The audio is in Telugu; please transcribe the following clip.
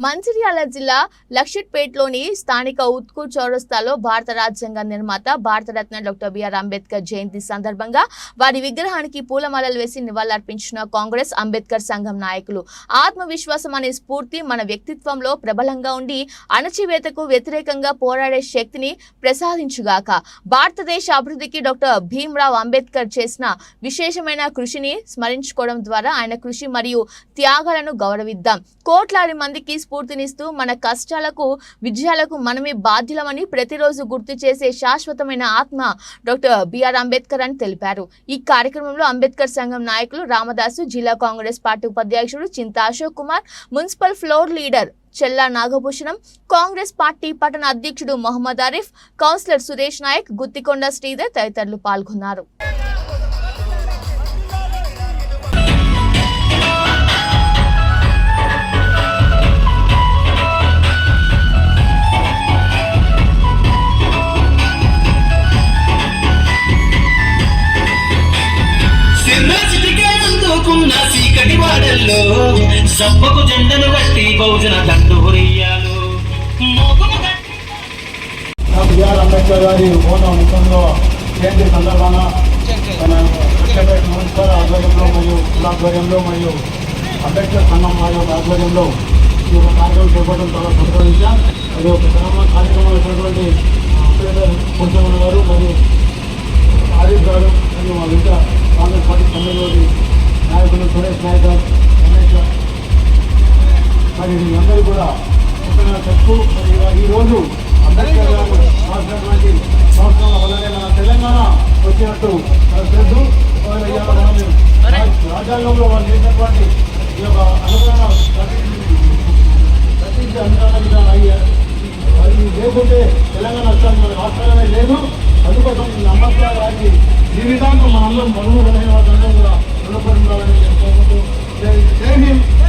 మంచిర్యాల జిల్లా లక్షిట్పేట్లోని స్థానిక ఉత్కూర్ చౌరస్తాలో భారత రాజ్యాంగ నిర్మాత Bharat Ratna doctor B R Ambedkar జయంతి సందర్భంగా వారి విగ్రహానికి పూలమాలలు వేసి నివాళులర్పించిన కాంగ్రెస్ అంబేద్కర్ సంఘం నాయకులు. ఆత్మవిశ్వాసం అనే స్ఫూర్తి మన వ్యక్తిత్వంలో ప్రబలంగా ఉండి అణచివేతకు వ్యతిరేకంగా పోరాడే శక్తిని ప్రసాదించుగాక. భారతదేశ అభివృద్ధికి డాక్టర్ భీమ్రావ్ అంబేద్కర్ చేసిన విశేషమైన కృషిని స్మరించుకోవడం ద్వారా ఆయన కృషి మరియు త్యాగాలను గౌరవిద్దాం. కోట్లాది మందికి స్ఫూర్తినిస్తూ మన కష్టాలకు విజయాలకు మనమే బాధ్యులమని ప్రతిరోజు గుర్తు చేసే శాశ్వతమైన ఆత్మ డాక్టర్ బిఆర్ అంబేద్కర్ అని తెలిపారు. ఈ కార్యక్రమంలో అంబేద్కర్ సంఘం నాయకులు రామదాసు జిల్లా కాంగ్రెస్ పార్టీ ఉపాధ్యక్షుడు Chinta Ashok Kumar municipal floor leader Chella Nagabhushanam Congress party పట్టణ అధ్యక్షుడు మొహమ్మద్ ఆరిఫ్ కౌన్సిలర్ సురేష్ నాయక్ గుత్తికొండ శ్రీధర్ తదితరులు పాల్గొన్నారు. అందుకున్న చీకటి వాడల్లో సబ్బకు జెండను బట్టి బహుజన దండు హొరియాలు బిఆర్ అంబేద్కర్ గారి ఓన ముఖంలో జయంతి సందర్భంగా మన లక్షపేట మున్సిపల్ ఆధ్వర్యంలో మరియు ఆధ్వర్యంలో మరియు అంబేద్కర్ సంఘం వారి ఆధ్వర్యంలో ఈ యొక్క కార్యక్రమం చేపట్టడం చాలా సంతోషించాం. అది ఒక గ్రామ కార్యక్రమం వచ్చినటువంటి అంబేద్కర్ పురుషమణ గారు మరియు ఆరిఫ్ గారు మరియు మా విద్య కాంగ్రెస్ పార్టీ సమ్మెలోని నాయకులు రమేష్ మరి అందరూ కూడా ముఖ్యంగా తప్పు మరి ఈరోజు ఈ రోజు అంబేద్కర్ గారు రాసినటువంటి సంవత్సరాల వల్లనే మన తెలంగాణ వచ్చినట్టు తెలుసు రాజ్యాంగంలో వాళ్ళు చేసినటువంటి ఈ యొక్క అనుకరణ రచించే అనుకరణ విధానం అయ్యా అది లేకుంటే తెలంగాణ రాష్ట్రానికి మన రాష్ట్రాలనే లేదు. అందుకోసం ఈ అంబేద్కర్ గారి జీవితాంతం మనందరం మనుగడమైన Benim